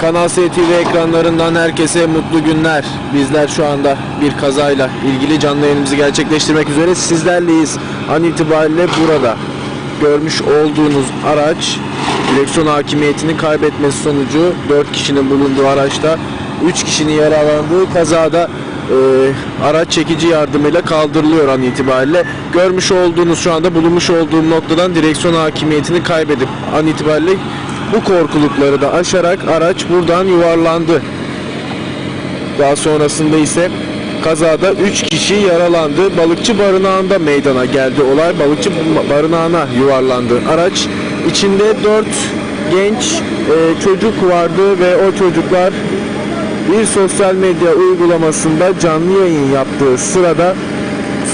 Kanal S TV ekranlarından herkese mutlu günler. Bizler şu anda bir kazayla ilgili canlı yayınımızı gerçekleştirmek üzere sizlerleyiz. An itibariyle burada görmüş olduğunuz araç direksiyon hakimiyetini kaybetmesi sonucu 4 kişinin bulunduğu araçta 3 kişinin yaralandığı kazada e, araç çekici yardımıyla kaldırılıyor an itibariyle. Görmüş olduğunuz şu anda bulunmuş olduğum noktadan direksiyon hakimiyetini kaybedip an itibariyle bu korkulukları da aşarak araç buradan yuvarlandı. Daha sonrasında ise kazada 3 kişi yaralandı. Balıkçı barınağında meydana geldi olay. Balıkçı barınağına yuvarlandı araç. İçinde 4 genç e, çocuk vardı ve o çocuklar bir sosyal medya uygulamasında canlı yayın yaptığı sırada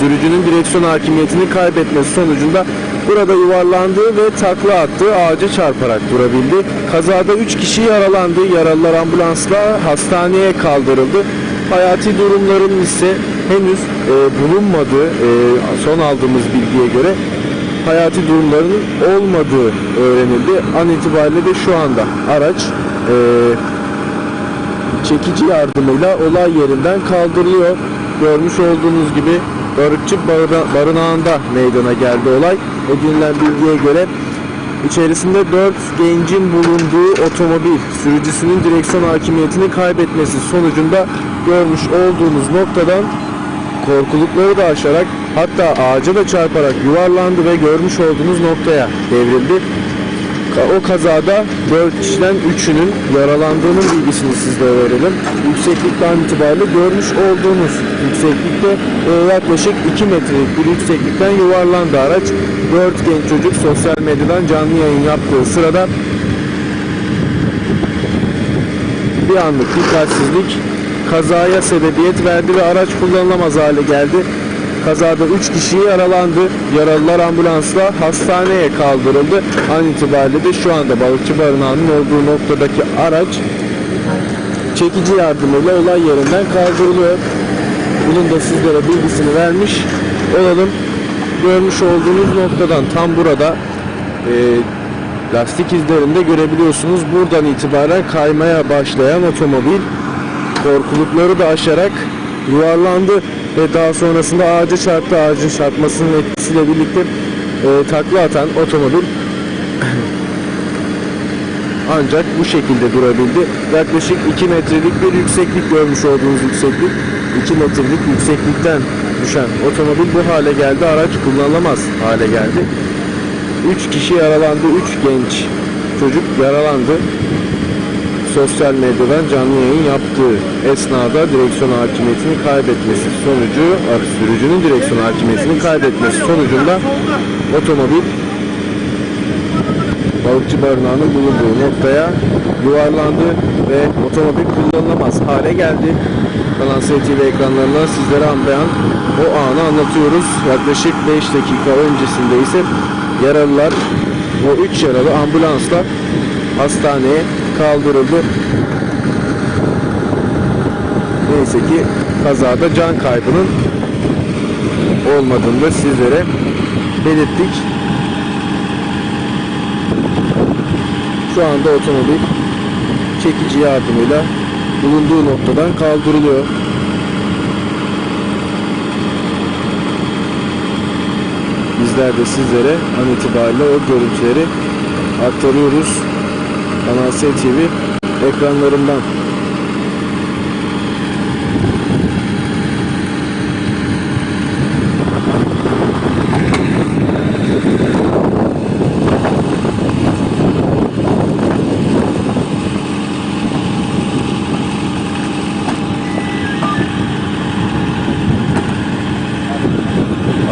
sürücünün direksiyon hakimiyetini kaybetmesi sonucunda burada yuvarlandı ve takla attı. Ağaca çarparak durabildi. Kazada 3 kişi yaralandı. Yaralılar ambulansla hastaneye kaldırıldı. Hayati durumların ise henüz e, bulunmadığı e, son aldığımız bilgiye göre hayati durumlarının olmadığı öğrenildi. An itibariyle de şu anda araç e, çekici yardımıyla olay yerinden kaldırılıyor. Görmüş olduğunuz gibi Barıkçı Barına- Barınağı'nda meydana geldi olay. Edinilen bilgiye göre içerisinde 4 gencin bulunduğu otomobil sürücüsünün direksiyon hakimiyetini kaybetmesi sonucunda görmüş olduğunuz noktadan korkulukları da aşarak hatta ağaca da çarparak yuvarlandı ve görmüş olduğunuz noktaya devrildi. O kazada 4 kişiden 3'ünün yaralandığının bilgisini sizlere verelim. Yükseklikten itibariyle görmüş olduğunuz yükseklikte e, yaklaşık 2 metrelik bir yükseklikten yuvarlandı araç. 4 genç çocuk sosyal medyadan canlı yayın yaptığı sırada bir anlık dikkatsizlik kazaya sebebiyet verdi ve araç kullanılamaz hale geldi. Kazada 3 kişi yaralandı. Yaralılar ambulansla hastaneye kaldırıldı. An itibariyle de şu anda balıkçı barınağının olduğu noktadaki araç çekici yardımıyla olay yerinden kaldırılıyor. Bunun da sizlere bilgisini vermiş olalım. Görmüş olduğunuz noktadan tam burada e, lastik izlerinde görebiliyorsunuz. Buradan itibaren kaymaya başlayan otomobil korkulukları da aşarak yuvarlandı ve daha sonrasında ağaca çarptı. Ağacın çarpmasının etkisiyle birlikte e, takla atan otomobil ancak bu şekilde durabildi. Yaklaşık 2 metrelik bir yükseklik görmüş olduğunuz yükseklik. 2 metrelik yükseklikten düşen otomobil bu hale geldi. Araç kullanılamaz hale geldi. 3 kişi yaralandı. 3 genç çocuk yaralandı. Sosyal medyadan canlı yayın yaptığı esnada direksiyon hakimiyetini kaybetmesi sonucu, sürücünün direksiyon hakimiyetini kaybetmesi sonucunda otomobil balıkçı barınağının bulunduğu noktaya yuvarlandı ve otomobil kullanılamaz hale geldi. Kanal TV ekranlarından sizlere an o anı anlatıyoruz. Yaklaşık 5 dakika öncesinde ise yaralılar o 3 yaralı ambulansla hastaneye kaldırıldı. Neyse ki kazada can kaybının olmadığını da sizlere belirttik. Şu anda otomobil çekici yardımıyla bulunduğu noktadan kaldırılıyor. Bizler de sizlere an itibariyle o görüntüleri aktarıyoruz. Kanal S TV ekranlarından.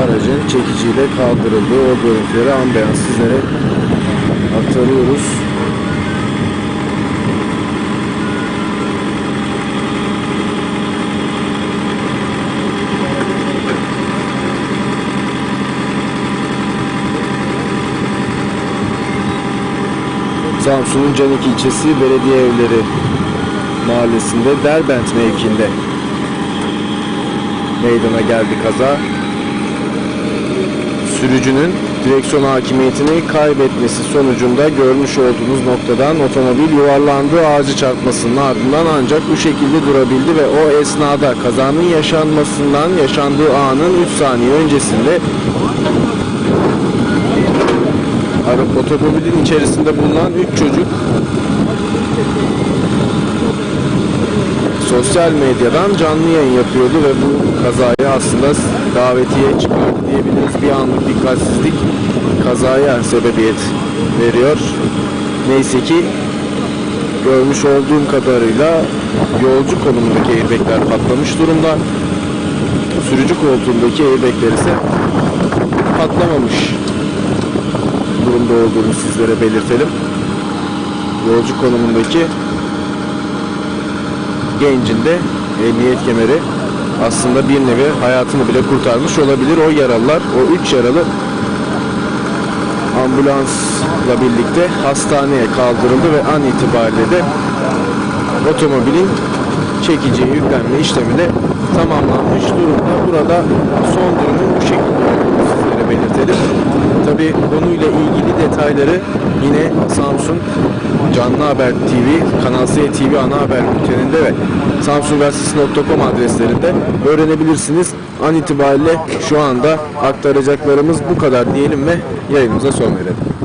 aracın çekiciyle kaldırıldığı o görüntüleri an beyan sizlere aktarıyoruz. Samsun'un Canik ilçesi belediye evleri mahallesinde Derbent mevkinde meydana geldi kaza. Sürücünün direksiyon hakimiyetini kaybetmesi sonucunda görmüş olduğunuz noktadan otomobil yuvarlandı ağacı çarpmasının ardından ancak bu şekilde durabildi ve o esnada kazanın yaşanmasından yaşandığı anın 3 saniye öncesinde Arap otomobilin içerisinde bulunan 3 çocuk sosyal medyadan canlı yayın yapıyordu ve bu kazaya aslında davetiye çıkardı diyebiliriz. Bir anlık dikkatsizlik kazaya sebebiyet veriyor. Neyse ki görmüş olduğum kadarıyla yolcu konumundaki airbagler patlamış durumda. Sürücü koltuğundaki airbagler ise patlamamış durumda olduğunu sizlere belirtelim. Yolcu konumundaki gencin de emniyet kemeri aslında bir nevi hayatını bile kurtarmış olabilir. O yaralılar, o üç yaralı ambulansla birlikte hastaneye kaldırıldı ve an itibariyle de otomobilin çekiciye yüklenme işlemi tamamlanmış durumda. Burada son durumun bu şekilde sizlere belirtelim. Tabi konuyla ilgili detayları yine Samsung Canlı Haber TV, Kanal Z TV ana haber bülteninde ve samsunggazetesi.com adreslerinde öğrenebilirsiniz. An itibariyle şu anda aktaracaklarımız bu kadar diyelim ve yayınımıza son verelim.